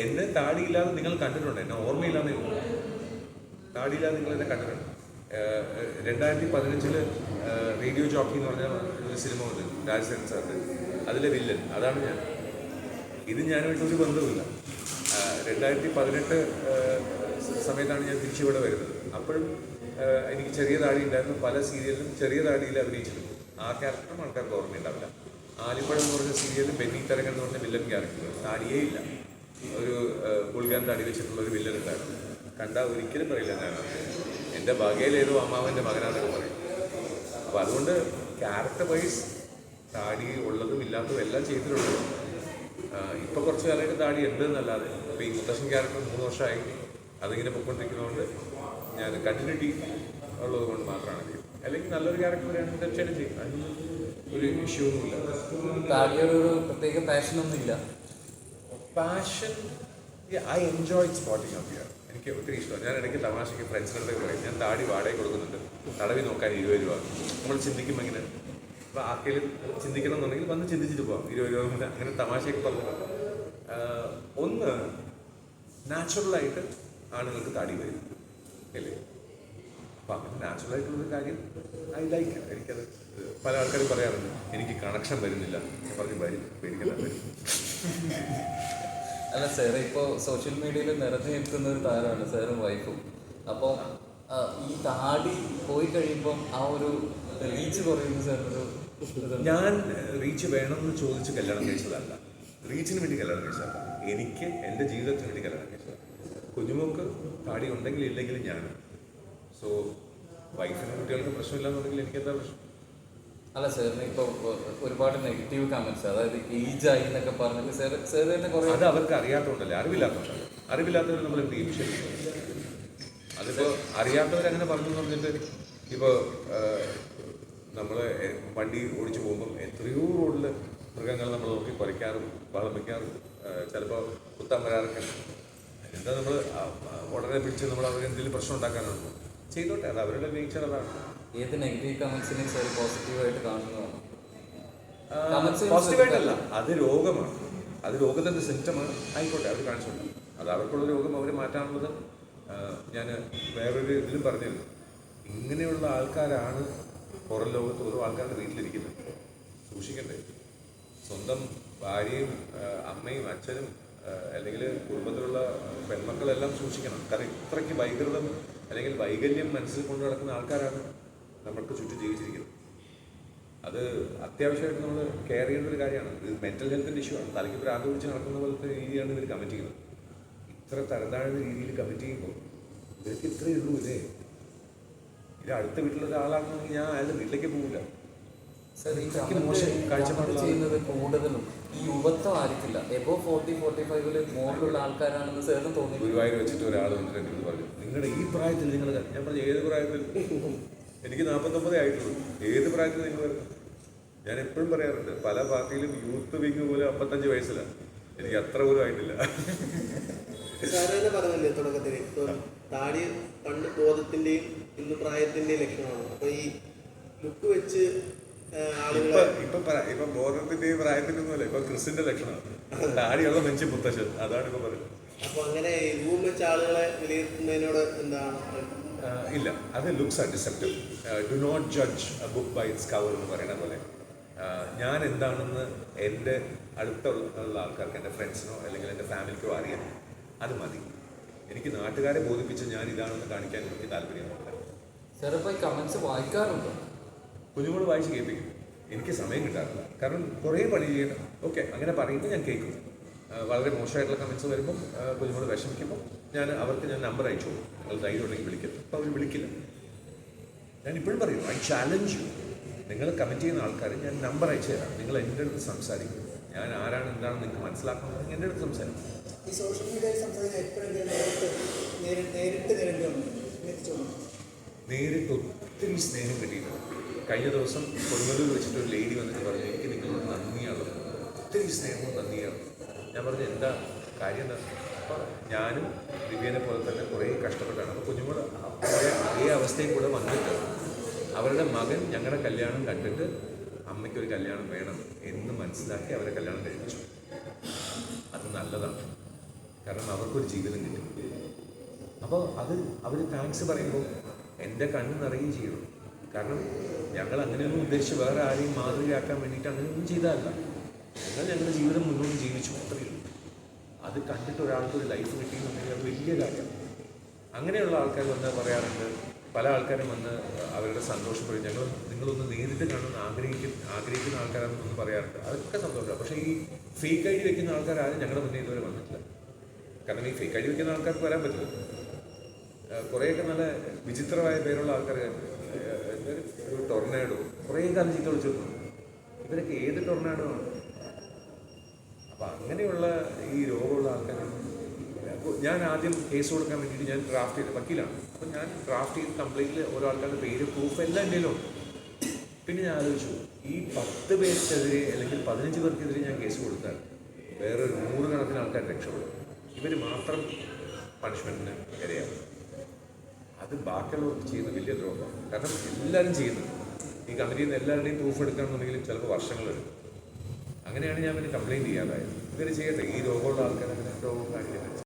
എന്നെ താടിയില്ലാതെ നിങ്ങൾ കണ്ടിട്ടുണ്ട്? എന്നെ ഓർമ്മയില്ലാതെ താടിയില്ലാതെ നിങ്ങൾ എന്നെ കണ്ടിട്ടുണ്ട്? രണ്ടായിരത്തി പതിനഞ്ചിൽ റേഡിയോ ജോക്കി എന്ന് പറഞ്ഞ ഒരു സിനിമ ഉണ്ട് രാജസേൻ സാറിന്റെ അതിലെ വില്ലൻ അതാണ് ഞാൻ. ഇത് ഞാനുമായിട്ട് ഒരു ബന്ധവുമില്ല. രണ്ടായിരത്തി പതിനെട്ട് സമയത്താണ് ഞാൻ തിരിച്ചിവിടെ വരുന്നത്. അപ്പോഴും എനിക്ക് ചെറിയ താടി ഉണ്ടായിരുന്നു. പല സീരിയലിലും ചെറിയ താടിയിൽ അഭിനയിച്ചിട്ടുണ്ട്. ആ ക്യാരക്ടറും ആൾക്കാർക്ക് ഓർമ്മയുണ്ടാവില്ല. ആലിപ്പഴം എന്ന് പറഞ്ഞ സീരിയലിൽ ബെന്നി തരകൻ എന്ന് പറഞ്ഞ വില്ലൻ ക്യാരക്ടർ. താടിയേ ഇല്ല. ഒരു ബുൾഗാൻ അടി വെച്ചിട്ടുള്ള ഒരു വില്ലൻ ഉണ്ടായിരുന്നു. കണ്ടാൽ ഒരിക്കലും പറയില്ല ഞാൻ എന്റെ ഭാഗ്യയിലേതോ അമ്മാവന്റെ മകനാണെന്നൊക്കെ പറയും. അപ്പോൾ അതുകൊണ്ട് ക്യാരക്ടർ വൈസ് താടി ഉള്ളതും ഇല്ലാത്തതും എല്ലാം ചെയ്തിട്ടുണ്ട്. ഇപ്പം കുറച്ച് കാലമായിട്ട് താടി ഉണ്ട് എന്നല്ലാതെ. ഇപ്പം ഈ മുത്തശ്ശൻ ക്യാരക്ടർ മൂന്ന് വർഷമായി. അതിങ്ങനെ പൊക്കൊണ്ടിരിക്കുന്നതുകൊണ്ട് ഞാൻ കണ്ടിന്യൂറ്റി ഉള്ളത് കൊണ്ട് മാത്രമാണ്. അല്ലെങ്കിൽ നല്ലൊരു ക്യാരക്ടർ വരികയാണെങ്കിൽ തീർച്ചയായിട്ടും ചെയ്യും. ഒരു ഇഷ്യൂ ഒന്നുമില്ല. താടിയോടൊരു പ്രത്യേക പാഷനൊന്നും ഇല്ല passion I enjoy spotting of here എനിക്ക് ഒത്തിരി ഇഷ്ടമാണ്. ഞാൻ ഇടയ്ക്ക് തമാശയ്ക്ക് ഫ്രണ്ട്സിനടുത്ത് പറയും ഞാൻ താടി വാടക കൊടുക്കുന്നുണ്ട്. തടവി നോക്കാൻ ഇരുപത് രൂപ. നമ്മൾ ചിന്തിക്കുമ്പോൾ ഇങ്ങനെ അപ്പോൾ ആർക്കെങ്കിലും ചിന്തിക്കണം എന്നുണ്ടെങ്കിൽ വന്ന് ചിന്തിച്ചിട്ട് പോകാം ഇരുപത് രൂപ കൊണ്ട് അങ്ങനെ തമാശയൊക്കെ പറഞ്ഞു ഒന്ന് നാച്ചുറലായിട്ട് ആണുങ്ങൾക്ക് താടി വരും. അല്ലേ? അപ്പം അങ്ങനെ നാച്ചുറലായിട്ടുള്ളൊരു കാര്യം ഐ ലൈക്ക് എനിക്കത് പല ആൾക്കാരും പറയാറുണ്ട്. എനിക്ക് കണക്ഷൻ വരുന്നില്ല. ഞാൻ പറഞ്ഞു വരും പേടിക്കല്ല വരും. അല്ല സാർ ഇപ്പോൾ സോഷ്യൽ മീഡിയയിൽ നിറഞ്ഞു നിൽക്കുന്ന ഒരു താരമാണ് സാറും വൈഫും. അപ്പോൾ ഈ താടി പോയി കഴിയുമ്പം ആ ഒരു റീച്ച് കുറയുന്നു ഇതുണ്ട്. ഞാൻ റീച്ച് വേണമെന്ന് ചോദിച്ച് കല്യാണം കഴിച്ചതല്ല. റീച്ചിന് വേണ്ടി കല്യാണം കഴിച്ചതല്ല. എനിക്ക് എന്റെ ജീവിതത്തിന് വേണ്ടി കല്യാണം കഴിച്ചത്. കുഞ്ഞുമോക്ക് താടി ഉണ്ടെങ്കിലും ഇല്ലെങ്കിലും ഞാൻ സോ വൈഫിനും കുട്ടികൾക്ക് പ്രശ്നമില്ലാന്നുണ്ടെങ്കിൽ എനിക്ക് എന്താ പ്രശ്നം? അല്ല സാറിന് ഇപ്പോൾ ഒരുപാട് നെഗറ്റീവ് കമന്റ്സ് അതായത് ഏജ് ആയി എന്നൊക്കെ പറഞ്ഞിട്ട് സാർ സാർ തന്നെ അത് അവർക്ക് അറിയാത്തതുകൊണ്ടല്ലേ അറിവില്ലാത്തതുകൊണ്ടല്ലേ അറിവില്ലാത്തവർ നമ്മൾ എന്ത് ചെയ്യും? ശരി അങ്ങനെ അറിയാത്തവരങ്ങനെ പറഞ്ഞു പറഞ്ഞിട്ട് ഇപ്പോൾ നമ്മൾ വണ്ടി ഓടിച്ചു പോകുമ്പം എത്രയോ റോഡിൽ മൃഗങ്ങൾ നമ്മൾ നോക്കി കുറയ്ക്കാറും ബഹളം വയ്ക്കാറും ചിലപ്പോൾ കുത്താൻ വരാറൊക്കെ. എന്താ നമ്മൾ ഉടനെ പിടിച്ച് നമ്മൾ അവരെന്തെങ്കിലും പ്രശ്നം ഉണ്ടാക്കാനാണ് ചെയ്തോട്ടെ അത് അവരുടെ നേച്ചർ അതാണ്. ഏത് നെഗറ്റീവ് കമന്റ്സിനെയും സാർ പോസിറ്റീവായിട്ട് കാണുന്നതാണ്? പോസിറ്റീവായിട്ടല്ല അത് രോഗമാണ്. അത് രോഗത്തിന്റെ സിംറ്റമാണ് ആയിക്കോട്ടെ അവർ കാണിച്ചോട്ടെ അത് അവർക്കുള്ള രോഗം അവർ മാറ്റാനുള്ളത് ഞാൻ വേറൊരു ഇതിലും പറഞ്ഞിരുന്നു. ഇങ്ങനെയുള്ള ആൾക്കാരാണ് പുറം ലോകത്ത് ഓരോ ആൾക്കാരുടെ വീട്ടിലിരിക്കുന്നത്. സൂക്ഷിക്കണ്ടേ. സ്വന്തം ഭാര്യയും അമ്മയും അച്ഛനും അല്ലെങ്കിൽ കുടുംബത്തിലുള്ള പെൺമക്കളെല്ലാം സൂക്ഷിക്കണം. കാരണം ഇത്രയ്ക്ക് വൈകൃതം അല്ലെങ്കിൽ വൈകല്യം മനസ്സിൽ കൊണ്ടു നടക്കുന്ന ആൾക്കാരാണ് നമ്മൾക്ക് ചുറ്റും ജീവിച്ചിരിക്കുന്നത്. അത് അത്യാവശ്യമായിട്ട് നമ്മൾ കെയർ ചെയ്യേണ്ട ഒരു കാര്യമാണ്. ഇത് മെന്റൽ ഹെൽത്തിന്റെ ഇഷ്യൂ ആണ്. തലയ്ക്ക് ഭ്രാന്ത് പിടിച്ച് നടക്കുന്ന പോലത്തെ രീതിയാണ് ഇവർ കമ്മിറ്റ് ചെയ്യുന്നത്. ഇത്ര തരന്താഴ്ന്ന രീതിയിൽ കമ്മിറ്റ് ചെയ്യുമ്പോൾ ഇവർക്ക് ഇത്രയേ ഉള്ളൂ ഇല്ലേ? ഇത് അടുത്ത വീട്ടിലുള്ള ഒരാളാണെന്നുണ്ടെങ്കിൽ ഞാൻ അയാളുടെ വീട്ടിലേക്ക് പോകില്ല ചെയ്യുന്നത് കൂടുതലും ഈ യുവത്വം ആയിരിക്കില്ല എബോ ഫോർട്ടി ഫോർട്ടി ഫൈവിൽ മോറിലുള്ള ആൾക്കാരാണെന്ന് സാറിന് തോന്നി ഗുരുവായൂർ വെച്ചിട്ട് ഒരാൾ വന്നിട്ട് എന്റെ അടുത്ത് പറഞ്ഞു നിങ്ങളുടെ ഈ പ്രായത്തിൽ നിങ്ങൾ ഞാൻ പറഞ്ഞു ഏത് പ്രായത്തിൽ? എനിക്ക് നാൽപ്പത്തൊമ്പതേ ആയിട്ടുള്ളൂ. ഏത് പ്രായത്തിൽ നിങ്ങൾ വരുന്നത് ഞാൻ എപ്പോഴും പറയാറുണ്ട് പല പാർട്ടിയിലും യൂത്ത് വിങ് പോലും അമ്പത്തഞ്ച് വയസ്സിലാണ് എനിക്ക് അത്ര പോലും ആയിട്ടില്ല. പറഞ്ഞില്ലേ തുടക്കത്തിൽ ഇപ്പം താടി പണ്ട് ബോധത്തിന്റെയും ഇന്ന് പ്രായത്തിന്റെയും ലക്ഷണമാണ്. അപ്പൊ ഈ ലുക്ക് വെച്ച് ഇപ്പൊ ഇപ്പൊ ഇപ്പൊ ബോധത്തിന്റെയും പ്രായത്തിന്റെയും ഒന്നുമല്ല ഇപ്പൊ ക്രിസ്റ്റിന്റെ ലക്ഷണമാണ് താടിയുള്ള നെഞ്ച് മുത്തശ്ശൻ അതാണ് ഇപ്പൊ പറയുന്നത്. അപ്പൊ അങ്ങനെ രൂപം വെച്ച ആളുകളെ വിലയിരുത്തുന്നതിനോട് എന്താണ് ഇല്ല അത് looks are deceptive do not judge a book by its cover എന്ന് പറയുന്ന പോലെ. ഞാൻ എന്താണെന്ന് എന്റെ അടുത്തുള്ള ആൾക്കാർക്ക് എന്റെ ഫ്രണ്ട്സിനോ അല്ലെങ്കിൽ എന്റെ ഫാമിലിക്കോ അറിയാം അത് മതി. എനിക്ക് നാട്ടുകാരെ ബോധിപ്പിച്ച് ഞാൻ ഇതാണെന്ന് കാണിക്കാൻ എനിക്ക് താല്പര്യമുണ്ട് സാർ ഇപ്പോൾ ഈ കമന്റ്സ് വായിക്കാറുണ്ടോ? കുഞ്ഞുങ്ങൾ വായിച്ച് കേൾപ്പിക്കും. എനിക്ക് സമയം കിട്ടാറില്ല. കാരണം കുറേ പണി ചെയ്യണം. ഓക്കെ അങ്ങനെ പറയുമ്പോൾ ഞാൻ കേൾക്കും. വളരെ മോശമായിട്ടുള്ള കമൻസ് വരുമ്പം കുഞ്ഞുങ്ങൾ വിഷമിക്കുമ്പോൾ ഞാൻ അവർക്ക് ഞാൻ നമ്പർ അയച്ചു കൊടുക്കും. നിങ്ങൾ ധൈര്യം ഉണ്ടെങ്കിൽ വിളിക്കരുത്. അപ്പോൾ അവർ വിളിക്കില്ല. ഞാൻ ഇപ്പോഴും പറയും ഐ ചാലഞ്ച് യു നിങ്ങൾ കമന്റ് ചെയ്യുന്ന ആൾക്കാർ ഞാൻ നമ്പർ അയച്ചു തരാം. നിങ്ങൾ എന്റെ അടുത്ത് സംസാരിക്കും. ഞാൻ ആരാണ് എന്താണെന്ന് നിങ്ങൾക്ക് മനസ്സിലാക്കുന്നത് എന്റെ അടുത്ത് സംസാരിക്കും. ഈ സോഷ്യൽ മീഡിയയിൽ സംസാരിക്കുന്ന നേരിട്ട് നേരിട്ട് ഒത്തിരി സ്നേഹം കിട്ടിയിട്ടുണ്ട്. കഴിഞ്ഞ ദിവസം കൊടുങ്ങല്ലൂർ വെച്ചിട്ട് ഒരു ലേഡി വന്നിട്ട് പറഞ്ഞു എനിക്ക് നിങ്ങളോട് നന്ദിയാണ്. ഒത്തിരി സ്നേഹവും നന്ദിയാണ്. ഞാൻ പറഞ്ഞു എന്താ? കാര്യം എന്താ? അപ്പോൾ ഞാനും ദിവ്യനെ പോലെ തന്നെ കുറേ കഷ്ടപ്പെട്ടാണ്. അപ്പോൾ കുഞ്ഞുങ്ങൾ അവരെ അതേ അവസ്ഥയിൽ കൂടെ വന്നിട്ട് അവരുടെ മകൻ ഞങ്ങളുടെ കല്യാണം കണ്ടിട്ട് അമ്മയ്ക്കൊരു കല്യാണം വേണം എന്ന് മനസ്സിലാക്കി അവരെ കല്യാണം കഴിപ്പിച്ചു. അത് നല്ലതാണ്. കാരണം അവർക്കൊരു ജീവിതം കിട്ടും. അപ്പോൾ അത് അവർ താങ്ക്സ് പറയുമ്പോൾ എന്റെ കണ്ണ് നിറയുകയും ചെയ്യണം കാരണം ഞങ്ങൾ അങ്ങനെയൊന്നും ഉദ്ദേശിച്ച് വേറെ ആരെയും മാതൃകയാക്കാൻ വേണ്ടിയിട്ട് അങ്ങനെയൊന്നും ചെയ്തതല്ല. ഞങ്ങൾ ഞങ്ങളുടെ ജീവിതം മുന്നോട്ട് ജീവിച്ചു. അത്രയേ ഉള്ളൂ. അത് കണ്ടിട്ട് ഒരാൾക്ക് ഒരു ലൈഫ് കിട്ടിയെന്നുണ്ടെങ്കിൽ അത് വലിയ കാര്യമാണ് അങ്ങനെയുള്ള ആൾക്കാർ വന്ന് പറയാറുണ്ട്. പല ആൾക്കാരും വന്ന് അവരുടെ സന്തോഷം പറയും. ഞങ്ങൾ നിങ്ങളൊന്ന് നേരിട്ട് കാണുമെന്ന് ആഗ്രഹിക്കുന്ന ആഗ്രഹിക്കുന്ന ആൾക്കാരാണെന്നൊന്ന് പറയാറുണ്ട്. അതൊക്കെ സന്തോഷമാണ്. പക്ഷേ ഈ ഫേക്ക് ഐ ഡി വെക്കുന്ന ആൾക്കാരും ഞങ്ങളുടെ മുന്നേ ഇതുവരെ വന്നിട്ടില്ല. കാരണം ഈ ഫേക്ക് ഐ ഡി വെക്കുന്ന ആൾക്കാർക്ക് വരാൻ പറ്റില്ല. കുറേയൊക്കെ നല്ല വിചിത്രമായ പേരുള്ള ആൾക്കാർ ഒരു ടൊർണേഡോ കുറേ കാലം ചീത്ത വിളിച്ചിട്ടുണ്ട്. ഇവരൊക്കെ ഏത് ടൊർണാഡോ ആണ്? അപ്പം അങ്ങനെയുള്ള ഈ രോഗമുള്ള ആൾക്കാരാണ്. ഞാൻ ആദ്യം കേസ് കൊടുക്കാൻ വേണ്ടിയിട്ട് ഞാൻ ഡ്രാഫ്റ്റ് ചെയ്ത വക്കീലാണ്. അപ്പം ഞാൻ ഡ്രാഫ്റ്റ് ചെയ്ത് കംപ്ലൈന്റിൽ ഓരോ ആൾക്കാരുടെ പേര് പ്രൂഫ് എല്ലാം എന്റെ ഉണ്ട് പിന്നെ ഞാൻ ആലോചിച്ചു ഈ പത്ത് പേർക്കെതിരെ അല്ലെങ്കിൽ പതിനഞ്ച് പേർക്കെതിരെ ഞാൻ കേസ് കൊടുത്താൽ വേറെ നൂറുകണക്കിന് ആൾക്കാർ രക്ഷപ്പെടും. ഇവർ മാത്രം പണിഷ്മെന്റിന് ഇരയാവും. അത് ബാക്കിയുള്ളവർക്ക് ചെയ്യുന്ന വലിയ ദ്രോഹമാണ് കാരണം എല്ലാവരും ചെയ്യുന്നു ഈ കമ്പനിയിൽ നിന്ന് എല്ലാവരുടെയും പ്രൂഫ് എടുക്കണമെന്നുണ്ടെങ്കിലും ചിലപ്പോൾ വർഷങ്ങളെടുക്കും അങ്ങനെയാണ് ഞാൻ പിന്നെ കംപ്ലയിന്റ് ചെയ്യാതായത് ഇവർ ചെയ്യട്ടെ ഈ രോഗമുള്ള ആൾക്കാർ അങ്ങനെ രോഗം കാണിക്കുന്നത്